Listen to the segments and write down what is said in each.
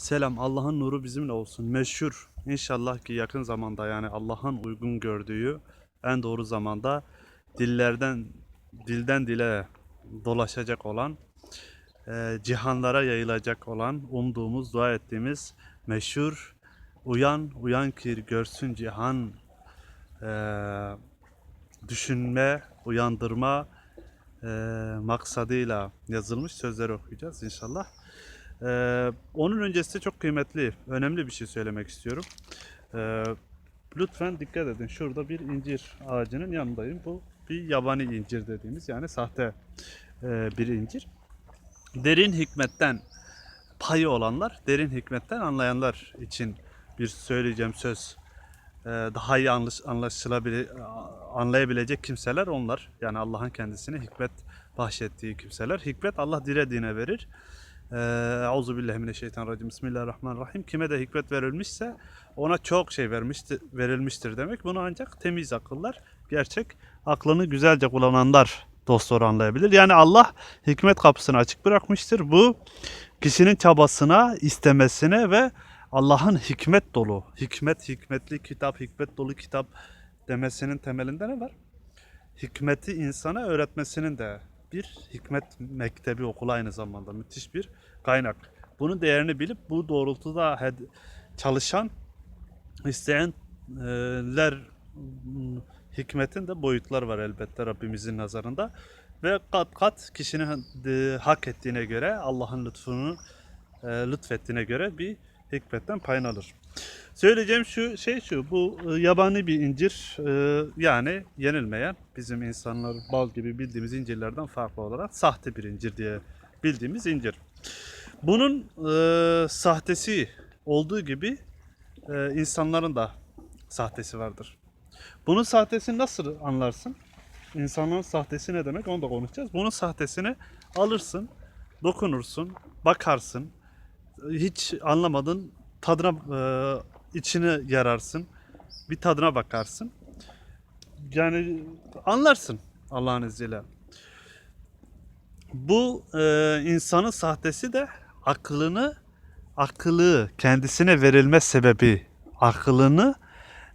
Selam Allah'ın nuru bizimle olsun. Meşhur inşallah ki yakın zamanda yani Allah'ın uygun gördüğü en doğru zamanda dillerden dilden dile dolaşacak olan e, cihanlara yayılacak olan umduğumuz dua ettiğimiz meşhur uyan uyan ki görsün cihan e, düşünme uyandırma e, maksadıyla yazılmış sözleri okuyacağız inşallah. Ee, onun öncesinde çok kıymetli, önemli bir şey söylemek istiyorum. Ee, lütfen dikkat edin. Şurada bir incir ağacının yanındayım. Bu bir yabani incir dediğimiz yani sahte e, bir incir. Derin hikmetten payı olanlar, derin hikmetten anlayanlar için bir söyleyeceğim söz. Ee, daha iyi anlaş, anlaşılabile, anlayabilecek kimseler onlar. Yani Allah'ın kendisine hikmet bahşettiği kimseler. Hikmet Allah dilediğine verir. Ee, Euzu billahi mineşşeytanirracim. Bismillahirrahmanirrahim. Kime de hikmet verilmişse ona çok şey vermiştir, verilmiştir demek. Bunu ancak temiz akıllar, gerçek aklını güzelce kullananlar dost doğru anlayabilir. Yani Allah hikmet kapısını açık bırakmıştır. Bu kişinin çabasına, istemesine ve Allah'ın hikmet dolu, hikmet hikmetli kitap, hikmet dolu kitap demesinin temelinde ne var? Hikmeti insana öğretmesinin de bir hikmet mektebi okulu aynı zamanda müthiş bir kaynak. Bunun değerini bilip bu doğrultuda çalışan isteyenler mm, hikmetin de boyutlar var elbette Rabbimizin nazarında ve kat kat kişinin e, hak ettiğine göre Allah'ın lütfunu e, lütfettiğine göre bir hikmetten payını alır. Söyleyeceğim şu şey şu bu yabani bir incir yani yenilmeyen bizim insanlar bal gibi bildiğimiz incirlerden farklı olarak sahte bir incir diye bildiğimiz incir. Bunun e, sahtesi olduğu gibi e, insanların da sahtesi vardır. Bunun sahtesini nasıl anlarsın? İnsanların sahtesi ne demek onu da konuşacağız. Bunun sahtesini alırsın, dokunursun, bakarsın. Hiç anlamadın tadına e, içini yararsın. Bir tadına bakarsın. Yani anlarsın Allah'ın izniyle. Bu e, insanın sahtesi de aklını akıllı kendisine verilme sebebi aklını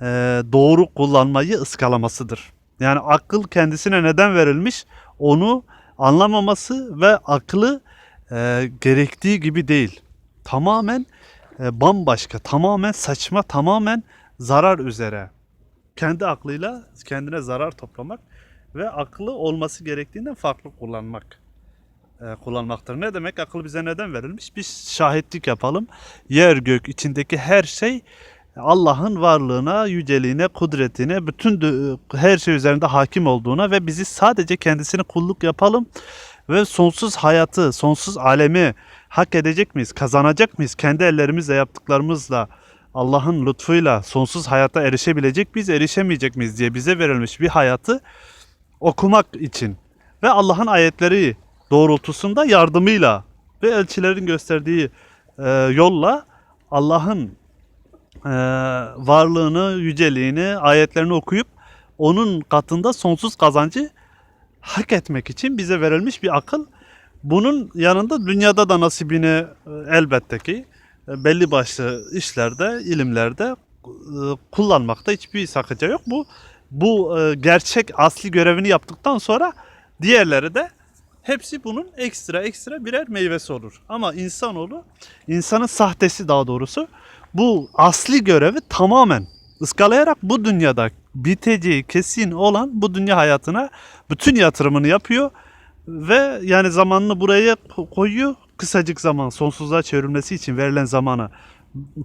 e, doğru kullanmayı ıskalamasıdır. Yani akıl kendisine neden verilmiş onu anlamaması ve aklı e, gerektiği gibi değil. Tamamen e, bambaşka, tamamen saçma, tamamen zarar üzere. Kendi aklıyla kendine zarar toplamak ve aklı olması gerektiğinden farklı kullanmak e, kullanmaktır. Ne demek? Akıl bize neden verilmiş? Biz şahitlik yapalım. Yer gök içindeki her şey Allah'ın varlığına, yüceliğine, kudretine, bütün her şey üzerinde hakim olduğuna ve bizi sadece kendisine kulluk yapalım ve sonsuz hayatı, sonsuz alemi hak edecek miyiz? Kazanacak mıyız? Kendi ellerimizle yaptıklarımızla Allah'ın lütfuyla sonsuz hayata erişebilecek miyiz, erişemeyecek miyiz diye bize verilmiş bir hayatı okumak için ve Allah'ın ayetleri doğrultusunda yardımıyla ve elçilerin gösterdiği e, yolla Allah'ın e, varlığını, yüceliğini, ayetlerini okuyup onun katında sonsuz kazancı hak etmek için bize verilmiş bir akıl. Bunun yanında dünyada da nasibini e, elbette ki e, belli başlı işlerde, ilimlerde e, kullanmakta hiçbir sakınca yok. Bu bu gerçek asli görevini yaptıktan sonra diğerleri de hepsi bunun ekstra ekstra birer meyvesi olur. Ama insanoğlu, insanın sahtesi daha doğrusu bu asli görevi tamamen ıskalayarak bu dünyada biteceği kesin olan bu dünya hayatına bütün yatırımını yapıyor ve yani zamanını buraya ko- koyuyor. Kısacık zaman sonsuzluğa çevrilmesi için verilen zamana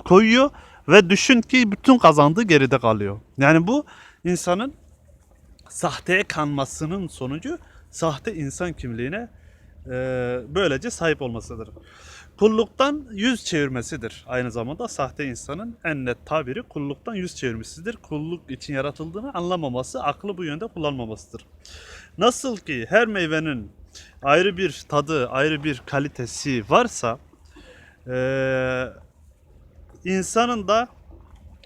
koyuyor ve düşün ki bütün kazandığı geride kalıyor. Yani bu insanın sahteye kanmasının sonucu sahte insan kimliğine e, böylece sahip olmasıdır. Kulluktan yüz çevirmesidir. Aynı zamanda sahte insanın en net tabiri kulluktan yüz çevirmesidir. Kulluk için yaratıldığını anlamaması, aklı bu yönde kullanmamasıdır. Nasıl ki her meyvenin ayrı bir tadı, ayrı bir kalitesi varsa, e, insanın da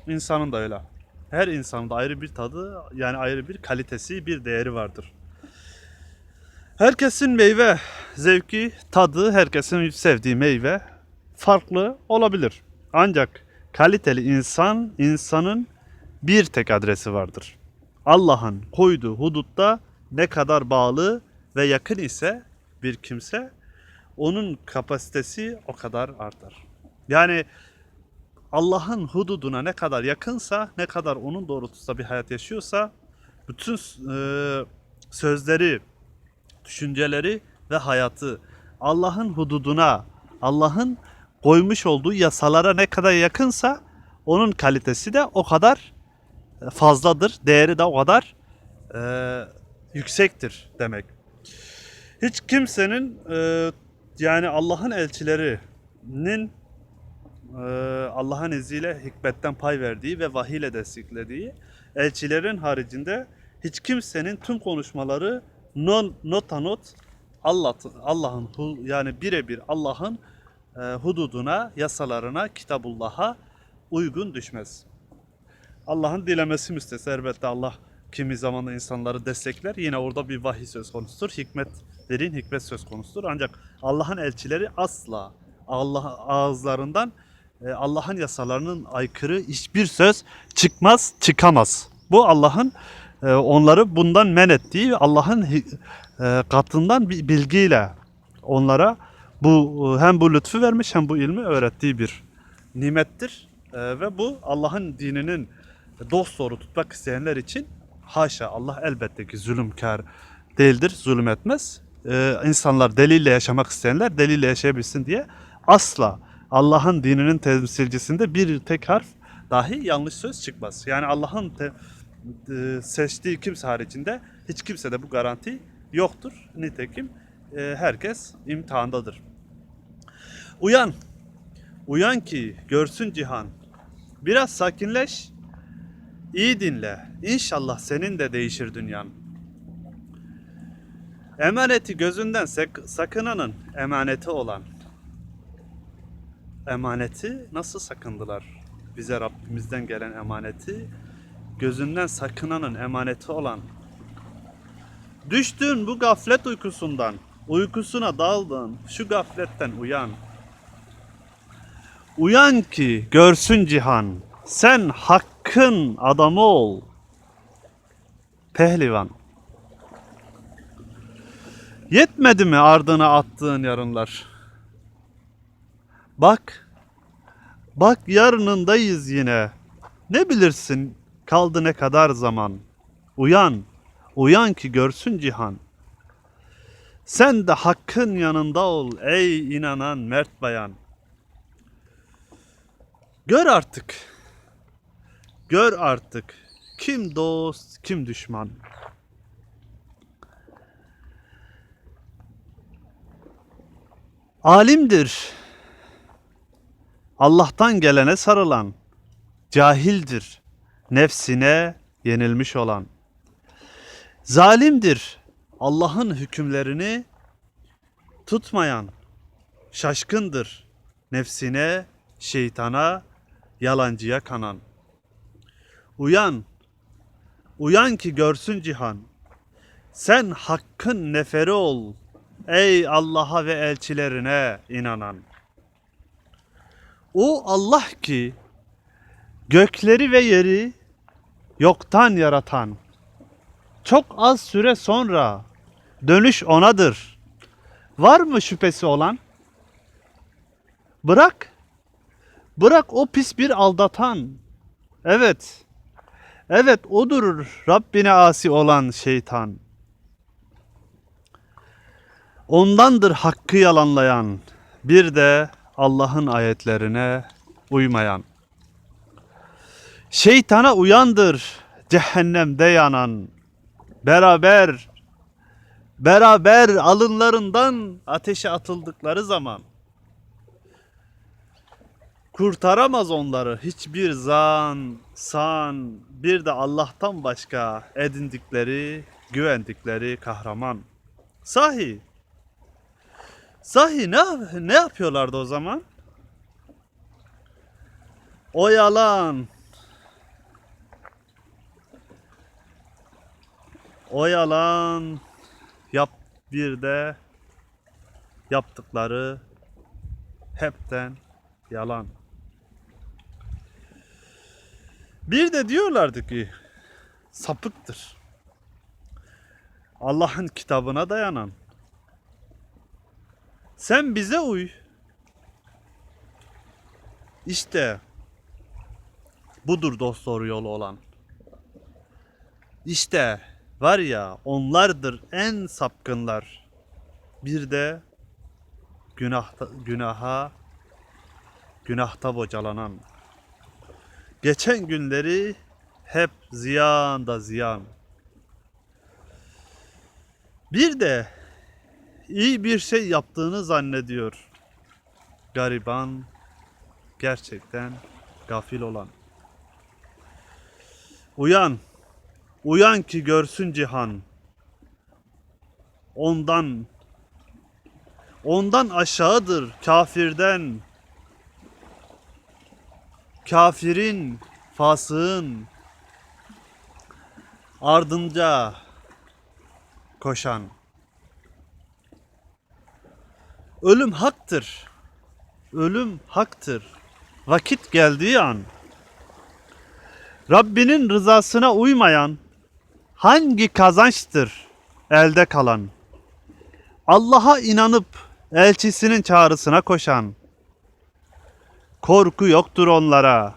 insanın da öyle. Her insanın da ayrı bir tadı, yani ayrı bir kalitesi, bir değeri vardır. Herkesin meyve zevki, tadı, herkesin sevdiği meyve farklı olabilir. Ancak kaliteli insan insanın bir tek adresi vardır. Allah'ın koyduğu hudutta ne kadar bağlı ve yakın ise bir kimse onun kapasitesi o kadar artar. Yani Allah'ın hududuna ne kadar yakınsa, ne kadar onun doğrultusunda bir hayat yaşıyorsa bütün e, sözleri, düşünceleri ve hayatı Allah'ın hududuna, Allah'ın koymuş olduğu yasalara ne kadar yakınsa onun kalitesi de o kadar fazladır. Değeri de o kadar e, yüksektir demek. Hiç kimsenin e, yani Allah'ın elçilerinin e, Allah'ın izniyle hikmetten pay verdiği ve vahiy ile desteklediği elçilerin haricinde hiç kimsenin tüm konuşmaları non, nota not Allah Allah'ın hu- yani birebir Allah'ın e, hududuna, yasalarına, kitabullah'a uygun düşmez. Allah'ın dilemesi müstesna elbette Allah kimi zaman insanları destekler. Yine orada bir vahiy söz konusudur. Hikmet, derin hikmet söz konusudur. Ancak Allah'ın elçileri asla Allah ağızlarından e, Allah'ın yasalarının aykırı hiçbir söz çıkmaz, çıkamaz. Bu Allah'ın onları bundan men ettiği Allah'ın e, katından bir bilgiyle onlara bu hem bu lütfu vermiş hem bu ilmi öğrettiği bir nimettir. E, ve bu Allah'ın dininin dost doğru tutmak isteyenler için haşa Allah elbette ki zulümkar değildir, zulüm etmez. E, insanlar delille yaşamak isteyenler delille yaşayabilsin diye asla Allah'ın dininin temsilcisinde bir tek harf dahi yanlış söz çıkmaz. Yani Allah'ın e, seçtiği kimse haricinde hiç kimse de bu garanti yoktur. Nitekim e, herkes imtihandadır. Uyan. Uyan ki görsün cihan. Biraz sakinleş. İyi dinle. İnşallah senin de değişir dünyan. Emaneti gözünden sak- sakınanın emaneti olan. Emaneti nasıl sakındılar? Bize Rabbimizden gelen emaneti gözünden sakınanın emaneti olan. Düştün bu gaflet uykusundan, uykusuna daldın, şu gafletten uyan. Uyan ki görsün cihan, sen hakkın adamı ol. Pehlivan. Yetmedi mi ardına attığın yarınlar? Bak, bak yarınındayız yine. Ne bilirsin kaldı ne kadar zaman. Uyan, uyan ki görsün cihan. Sen de hakkın yanında ol ey inanan mert bayan. Gör artık. Gör artık kim dost, kim düşman. Alimdir. Allah'tan gelene sarılan. Cahildir. Nefsine yenilmiş olan. Zalimdir. Allah'ın hükümlerini tutmayan. Şaşkındır. Nefsine, şeytana, yalancıya kanan. Uyan. Uyan ki görsün cihan. Sen hakkın neferi ol. Ey Allah'a ve elçilerine inanan. O Allah ki gökleri ve yeri yoktan yaratan. Çok az süre sonra dönüş onadır. Var mı şüphesi olan? Bırak. Bırak o pis bir aldatan. Evet. Evet odur Rabbine asi olan şeytan. Ondandır hakkı yalanlayan, bir de Allah'ın ayetlerine uymayan. Şeytana uyandır cehennemde yanan. Beraber beraber alınlarından ateşe atıldıkları zaman kurtaramaz onları hiçbir zan, san, bir de Allah'tan başka edindikleri, güvendikleri kahraman. Sahi Sahi ne ne yapıyorlardı o zaman? O yalan. O yalan yap bir de yaptıkları hepten Yalan. Bir de diyorlardı ki sapıktır. Allah'ın kitabına dayanan. Sen bize uy. İşte budur dost doğru yolu olan. İşte var ya onlardır en sapkınlar. Bir de günahta, günaha günahta bocalanan. Geçen günleri hep ziyan da ziyan. Bir de iyi bir şey yaptığını zannediyor. Gariban, gerçekten gafil olan. Uyan, uyan ki görsün cihan. Ondan, ondan aşağıdır kafirden. Kafirin, fasığın ardınca koşan. Ölüm haktır. Ölüm haktır. Vakit geldiği an Rabbinin rızasına uymayan hangi kazançtır elde kalan? Allah'a inanıp elçisinin çağrısına koşan korku yoktur onlara.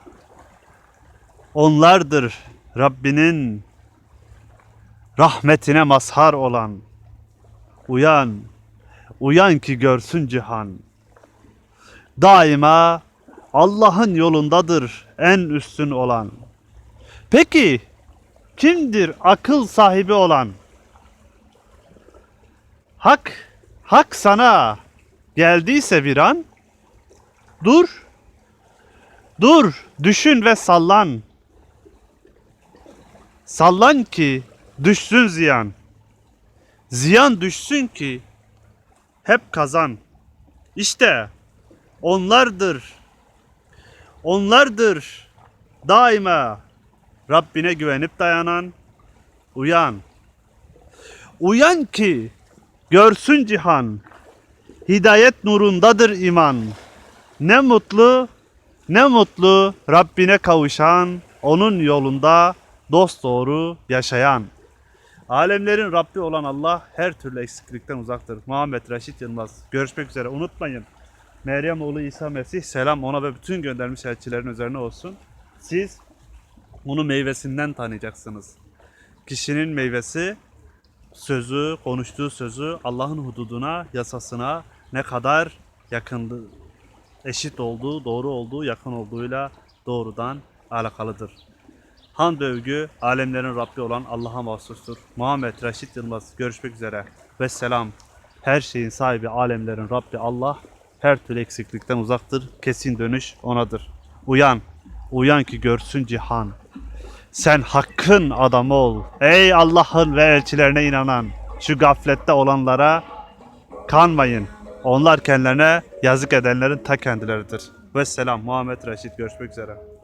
Onlardır Rabbinin rahmetine mazhar olan. Uyan, uyan ki görsün cihan. Daima Allah'ın yolundadır en üstün olan. Peki kimdir akıl sahibi olan? Hak, hak sana geldiyse bir an, dur, dur, düşün ve sallan. Sallan ki düşsün ziyan. Ziyan düşsün ki hep kazan. İşte onlardır. Onlardır daima Rabbine güvenip dayanan uyan. Uyan ki görsün cihan. Hidayet nurundadır iman. Ne mutlu, ne mutlu Rabbine kavuşan, onun yolunda dost doğru yaşayan. Alemlerin Rabbi olan Allah her türlü eksiklikten uzaktır. Muhammed Reşit Yılmaz. Görüşmek üzere. Unutmayın. Meryem oğlu İsa Mesih selam ona ve bütün göndermiş elçilerin üzerine olsun. Siz onu meyvesinden tanıyacaksınız. Kişinin meyvesi sözü, konuştuğu sözü Allah'ın hududuna, yasasına ne kadar yakındı, eşit olduğu, doğru olduğu, yakın olduğuyla doğrudan alakalıdır. Hamd övgü alemlerin Rabbi olan Allah'a mahsustur. Muhammed Reşit Yılmaz görüşmek üzere. Ve selam. Her şeyin sahibi alemlerin Rabbi Allah her türlü eksiklikten uzaktır. Kesin dönüş onadır. Uyan. Uyan ki görsün cihan. Sen hakkın adamı ol. Ey Allah'ın ve elçilerine inanan. Şu gaflette olanlara kanmayın. Onlar kendilerine yazık edenlerin ta kendileridir. Ve selam Muhammed Reşit görüşmek üzere.